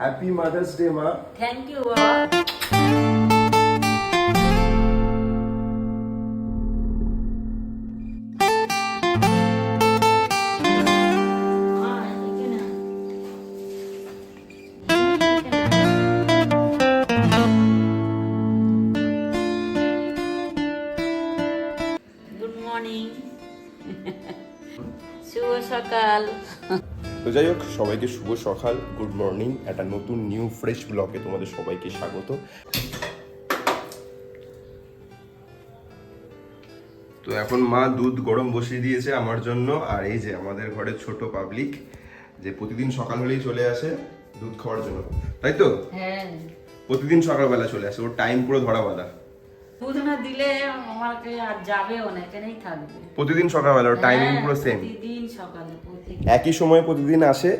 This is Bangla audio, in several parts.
হ্যাপি মাদার্স ডে মা থ্যাংক ইউ বাবা আয়, এখানে আয়। এখানে আয়। গুড মর্নিং শুভ সকাল তো যাই হোক সবাইকে শুভ সকাল গুড মর্নিং একটা নতুন নিউ ফ্রেশ ব্লগে তোমাদের সবাইকে স্বাগত। তো এখন মা দুধ গরম বসিয়ে দিয়েছে আমার জন্য আর এই যে আমাদের ঘরের ছোট পাবলিক যে প্রতিদিন সকাল হলেই চলে আসে দুধ খাওয়ার জন্য। তাই তো? হ্যাঁ। প্রতিদিন সকালবেলা চলে আসে ওর টাইম পুরো ধরা বাঁধা দুধ না দিলে আমাকে আর যাবেও না থাকবে। প্রতিদিন সকালবেলা টাইমিং হ্যাঁ, পুরো সেম প্রতিদিন সকালে একই সময় প্রতিদিন আসে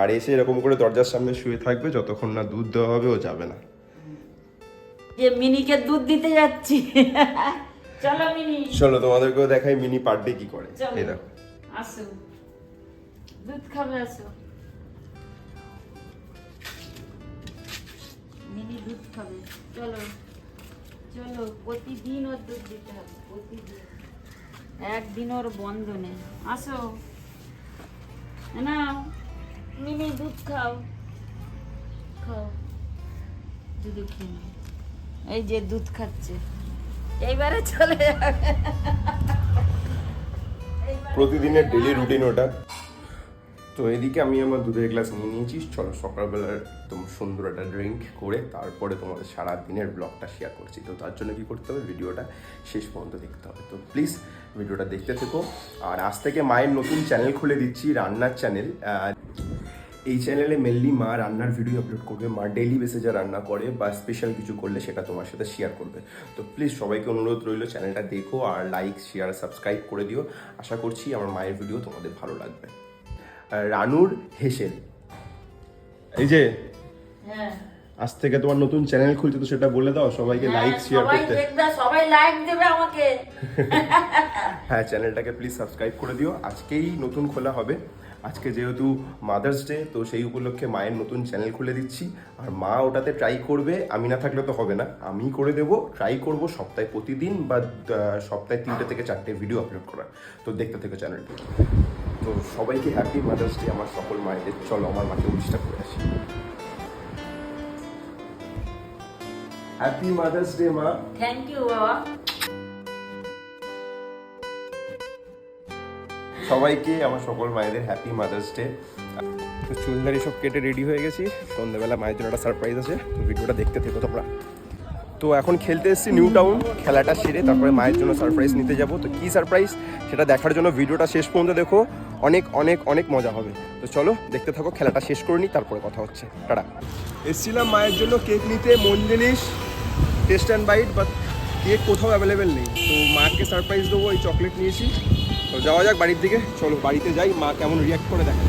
আর এসে এরকম করে দরজার সামনে শুয়ে থাকবে যতক্ষণ না দুধ দেওয়া হবে ও যাবে না। যে মিনিকে দুধ দিতে যাচ্ছি। চলো মিনি। চলো তোমাদেরকেও দেখাই মিনি পার ডে কি করে। এই দেখো। আসো। দুধ খাবে আসো। মিনি দুধ খাবে। চলো। চলো প্রতিদিন ওর দুধ দিতে হবে একদিন ওর বন্ধ নেই আসো নাও। মিনি দুধ খাও। খাও। দুধ খেয়ে নাও। এই যে দুধ খাচ্ছে। এইবারে চলে যাবে। প্রতিদিনের ডেলি রুটিন ওটা? তো এদিকে আমি আমার দুধের গ্লাস নিয়ে নিয়েছি। চলো সকালবেলার একদম সুন্দর একটা ড্রিঙ্ক করে তারপরে তোমাদের সারা দিনের ব্লগটা শেয়ার করছি। তো তার জন্য কি করতে হবে? ভিডিওটা শেষ পর্যন্ত দেখতে হবে। তো প্লিজ ভিডিওটা দেখতে থেকো। আর আজ থেকে মায়ের নতুন চ্যানেল খুলে দিচ্ছি, রান্নার চ্যানেল এই চ্যানেলে মেনলি মা রান্নার ভিডিও আপলোড করবে। মা ডেইলি বেসে যা রান্না করে বা স্পেশাল কিছু করলে সেটা তোমার সাথে শেয়ার করবে। তো প্লিজ সবাইকে অনুরোধ রইল চ্যানেলটা দেখো আর লাইক শেয়ার সাবস্ক্রাইব করে দিও। আশা করছি আমার মায়ের ভিডিও তোমাদের ভালো লাগবে। রানুর হেসেল। এই যে হ্যাঁ। আজ থেকে তোমার নতুন চ্যানেল খুলছে তো সেটা বলে দাও সবাইকে লাইক হ্যাঁ, শেয়ার সবাই করতে। দেখবে সবাই লাইক দেবে আমাকে। হ্যাঁ চ্যানেলটাকে প্লিজ সাবস্ক্রাইব করে দিও। আজকেই নতুন খোলা হবে। আজকে যেহেতু মাদার্স ডে তো সেই উপলক্ষে মায়ের নতুন চ্যানেল খুলে দিচ্ছি। আর মা ওটাতে ট্রাই করবে আমি না থাকলে তো হবে না। আমি করে দেবো ট্রাই করব সপ্তাহে প্রতিদিন বা সপ্তাহে তিনটে থেকে চারটে ভিডিও আপলোড করার। তো দেখতে থেকে চ্যানেলটি তো সবাইকে হ্যাপি মাদার্স ডে আমার সকল মায়েদের। চলো আমার মাকে উইশটা করে আসি। হ্যাপি মাদার্স ডে মা। থ্যাংক ইউ বাবা। সবাইকে আমার সকল মায়েদের হ্যাপি মাদার্স ডে তো চুলদারি সব কেটে রেডি হয়ে গেছি। সন্ধ্যাবেলা মায়ের জন্য একটা সারপ্রাইজ আছে। তো ভিডিওটা দেখতে থেকো তোমরা। তো এখন খেলতে এসেছি নিউ টাউন খেলাটা সেরে তারপরে মায়ের জন্য সারপ্রাইজ নিতে যাব। তো কী সারপ্রাইজ সেটা দেখার জন্য ভিডিওটা শেষ পর্যন্ত দেখো। অনেক অনেক অনেক মজা হবে। তো চলো দেখতে থাকো, খেলাটা শেষ করে নিই, তারপরে কথা হচ্ছে। টাটা। এসছিলাম মায়ের জন্য কেক নিতে, মন জিনিস? Taste and bite but cake কোথাও অ্যাভেলেবেল নেই। তো মাকে সারপ্রাইজ দেবো, এই চকলেট নিয়েছি। তো যাওয়া যাক বাড়ির দিকে। চলো বাড়িতে যাই, মা কেমন রিয়াক্ট করে দেখা।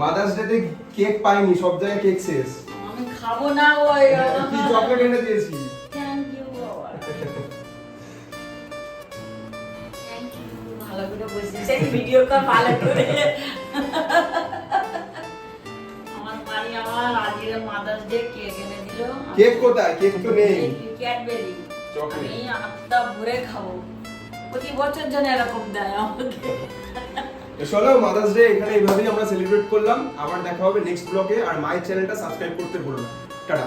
মাদার্স ডেতে কেক পাইনি সব জায়গায় কেক শেষ। আমি খাব না ওই কি চকলেট এনে দিয়েছি থ্যাংক ইউ বাবা। থ্যাংক ইউ ভালো করে বসে ভিডিও কল ভালো করে। আমার বাড়ি আমার আজকে মাদার্স ডে কেক এনে দিল। কেক কোথায়? কেক তো নেই। Cadbury chocolate. আমি আটটা ভরে খাব। প্রতি বছর যেন এরকম দেয় আমাকে। চলো মাদার্স ডে এখানে এইভাবেই আমরা সেলিব্রেট করলাম। আবার দেখা হবে নেক্সট ব্লগে আর মাই চ্যানেলটা সাবস্ক্রাইব করতে ভুলো না। টাটা।